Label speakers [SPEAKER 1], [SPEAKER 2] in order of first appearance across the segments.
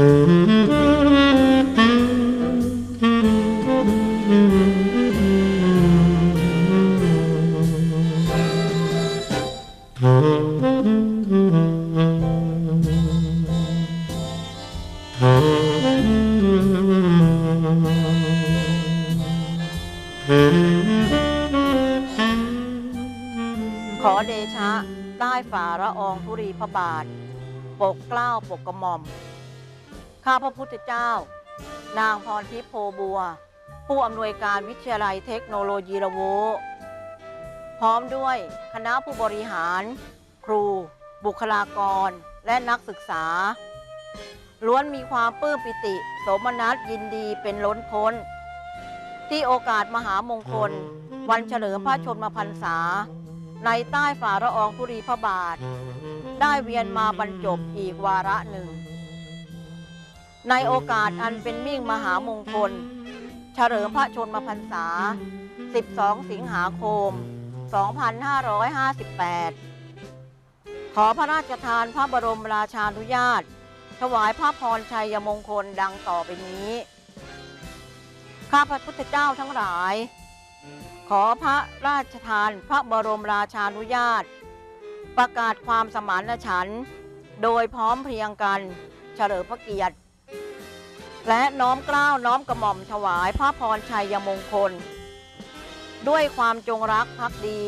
[SPEAKER 1] ขอเดชะ ใต้ฝ่าละอองธุรีพระบาท ปกเกล้าปกกระหม่อม ข้าพระพุทธเจ้า นางพรทิพย์โพบัว ผู้อำนวยการวิทยาลัยเทคโนโลยีระโวพร้อมด้วยคณะผู้บริหาร ครู บุคลากร และนักศึกษา ล้วนมีความปลื้มปิติ สมนัสยินดีเป็นล้นพ้น ที่โอกาสมหามงคล วันเฉลิมพระชนมพรรษา ในใต้ฝ่าละอองธุรีพระบาท ได้เวียนมาบรรจบอีกวาระหนึ่ง ในโอกาสอันเป็นมิ่งมหามงคล เฉลิมพระชนมพรรษา 12 สิงหาคม 2558 ขอพระราชทานพระบรมราชานุญาต ถวายพระพรชัยมงคลดังต่อไปนี้ ข้าพระพุทธเจ้าทั้งหลาย ขอพระราชทานพระบรมราชานุญาต ประกาศความสมานฉันท์โดยพร้อมเพรียงกันเฉลิมพระเกียรติ และน้อมเกล้าวน้อมกระหม่อมถวายพระพรชัยมงคล ด้วยความจงรักภักดี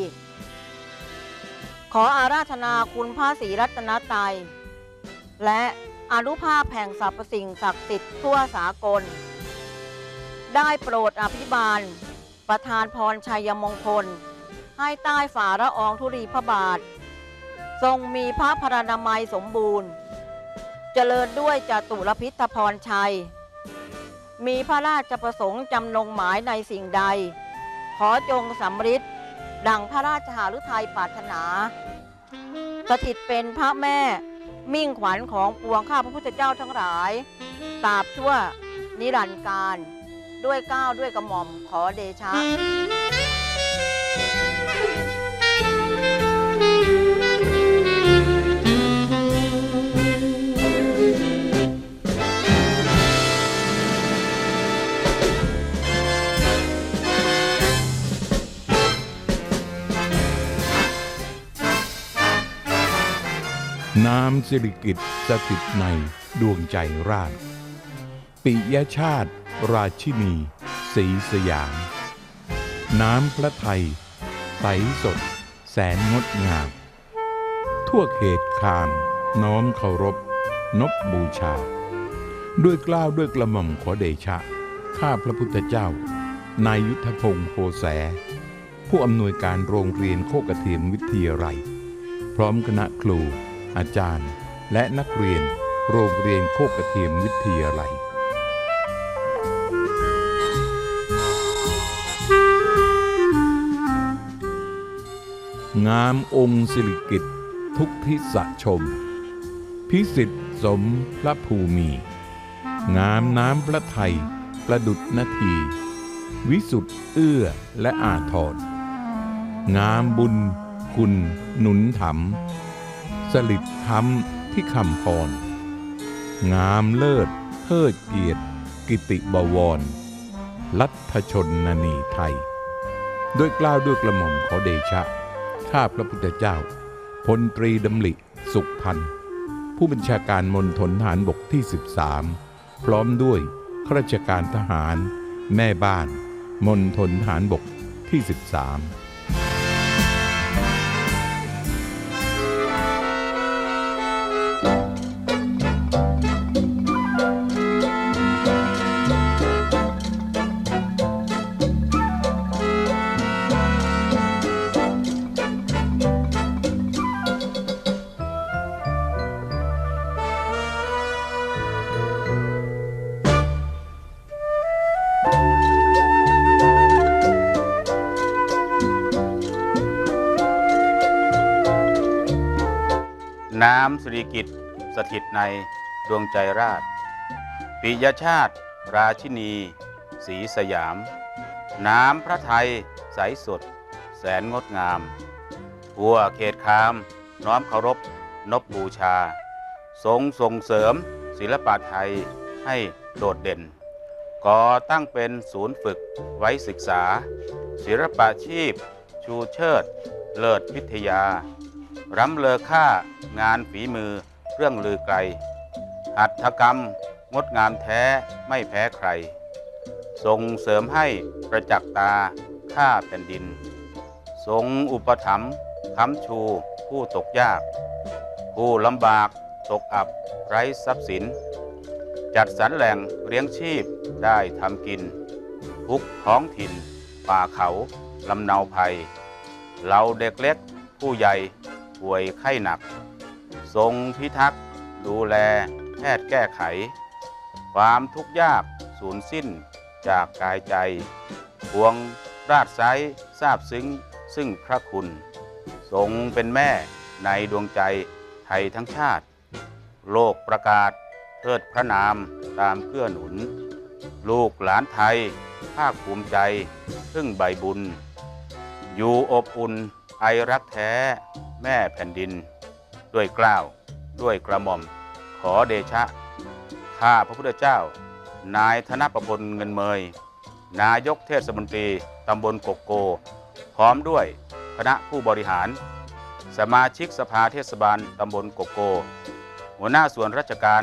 [SPEAKER 1] ขออาราธนาคุณพระศรีรัตนตรัยและอนุภาพแห่งสรรพสิ่งศักดิ์สิทธิ์ทั่วสากล ได้โปรดอภิบาล ประธานพรชัยมงคล ให้ใต้ฝ่าละอองธุรีพระบาท ทรงมีพระพรานามัยสมบูรณ์ เจริญด้วยจตุรพิธพรชัย มีพระราชประสงค์จำนงหมายในสิ่งใด ขอจงสำฤทธิ์ดังพระราชหฤทัยปรารถนา สถิตเป็นพระแม่ มิ่งขวัญของปวงข้าพระพุทธเจ้าทั้งหลายตราบชั่วนิรันดร์การ ด้วยก้าวด้วยกระหม่อมขอเดชะ
[SPEAKER 2] น้ำสิริกิตสถิตในดวงใจราช ปิยชาติ ราชินีสีสยาม น้ำพระไทย ใสสด แสนงดงาม ทั่วเขตคาม น้อมเคารพ นบบูชา ด้วยกล้าวด้วยกระหม่อมขอเดชะ ข้าพระพุทธเจ้า นายยุทธพงศ์โพแส ผู้อำนวยการโรงเรียนโคกระเทียมวิทยาลัย พร้อมคณะครู อาจารย์และนักเรียนโรงเรียนโคกระเทียมวิทยาลัยงามองค์สิริกิตทุกทิศชม พิสิทธิ์สมพระภูมิงามน้ำพระไทยประดุจนาที วิสุทธ์เอื้อและอาทร งามบุญคุณหนุนถม สลิดคำที่คำพร งามเลิศเทิดเกียรติกิติบวร รัฐชนนนีไทยด้วยกล้าวด้วยกระหม่อมขอเดชะ ข้าพระพุทธเจ้า พลตรีดำริสุขพันธ์ผู้บัญชาการมณฑลทหารบกที่ 13 พร้อมด้วยข้าราชการทหาร แม่บ้านมณฑลทหารบกที่ 13
[SPEAKER 3] น้ำสุริกิตสถิตในดวงใจราช ปิยชาติ ราชินีสีสยาม น้ำพระไทยใสสด แสนงดงามทั่วเขตคาม น้อมเคารพ นบบูชา ทรงส่งเสริมศิลปะไทยให้โดดเด่น ก่อตั้งเป็นศูนย์ฝึกไว้ศึกษา ศิลปาชีพ ชูเชิด เลิศวิทยา รำเลอค่างานฝีมือเรื่องลือไกล หัตถกรรมงดงามแท้ไม่แพ้ใคร ส่งเสริมให้ประจักษ์ตาข้าแผ่นดิน ทรงอุปถัมภ์ค้ำชูผู้ตกยาก ผู้ลำบากตกอับไร้ทรัพย์สิน จัดสรรแหล่งเลี้ยงชีพได้ทำกิน ทุกท้องถิ่น ป่าเขาลำเนาภัย เราเด็กเล็กผู้ใหญ่ ป่วยไข้หนัก ทรงพิทักษ์ ดูแลแพทย์แก้ไข ความทุกข์ยากสูญสิ้นจากกายใจพวงราชไซทราบซึ้งซึ่งพระคุณ ทรงเป็นแม่ในดวงใจไทยทั้งชาติ โลกประกาศเทิดพระนามตามเกื้อหนุน ลูกหลานไทย ภาคภูมิใจพึ่งใบบุญ อยู่อบอุ่นไอรักแท้ แม่แผ่นดิน ด้วยกล้าว ด้วยกระหม่อม ขอเดชะ ข้าพระพุทธเจ้า นายธนประพลเงินเมย นายกเทศมนตรีตำบลกกโก พร้อมด้วยคณะผู้บริหาร สมาชิกสภาเทศบาลตำบลกกโก หัวหน้าส่วนราชการ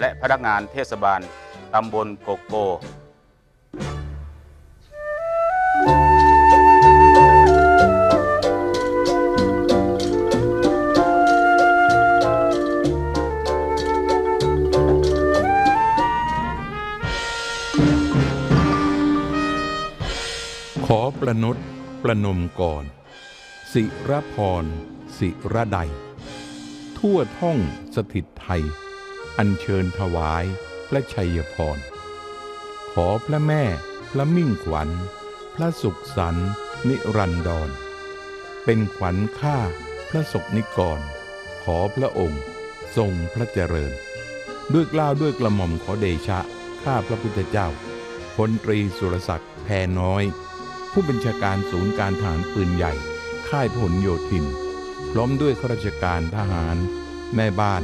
[SPEAKER 3] และพนักงานเทศบาลตำบลกกโก
[SPEAKER 2] อประนตประนมก่อน สิรพร สิระใด ทั่วท่องสถิตไทย อัญเชิญถวายพระชัยพร ขอพระแม่พระมิ่งขวัญ พระสุขสันนิรันดร เป็นขวัญข้าพระศกนิกร ขอพระองค์ทรงพระเจริญ ด้วยกล้าวด้วยกระหม่อมขอเดชะ ข้าพระพุทธเจ้าพลตรีสุรศักดิ์แพน้อย ผู้บัญชาการศูนย์การทหารปืนใหญ่ ค่ายพหลโยธิน พร้อมด้วยข้าราชการทหาร แม่บ้าน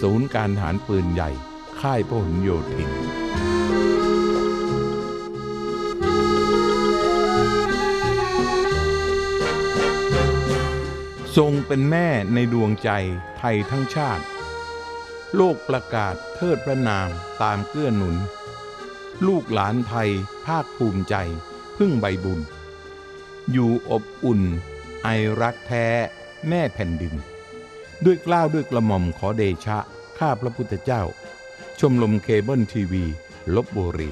[SPEAKER 2] ศูนย์การทหารปืนใหญ่ ค่ายพหลโยธินทรงเป็นแม่ในดวงใจไทยทั้งชาติ โลกประกาศเทิดพระนามตามเกื้อหนุน ลูกหลานไทยภาคภูมิใจ พึ่งใบบุญ อยู่อบอุ่น ไอรักแท้แม่แผ่นดิน ด้วยกล้าวด้วยกระหม่อมขอเดชะ ข้าพระพุทธเจ้า ชมรมเคเบิลทีวี ลบบุรี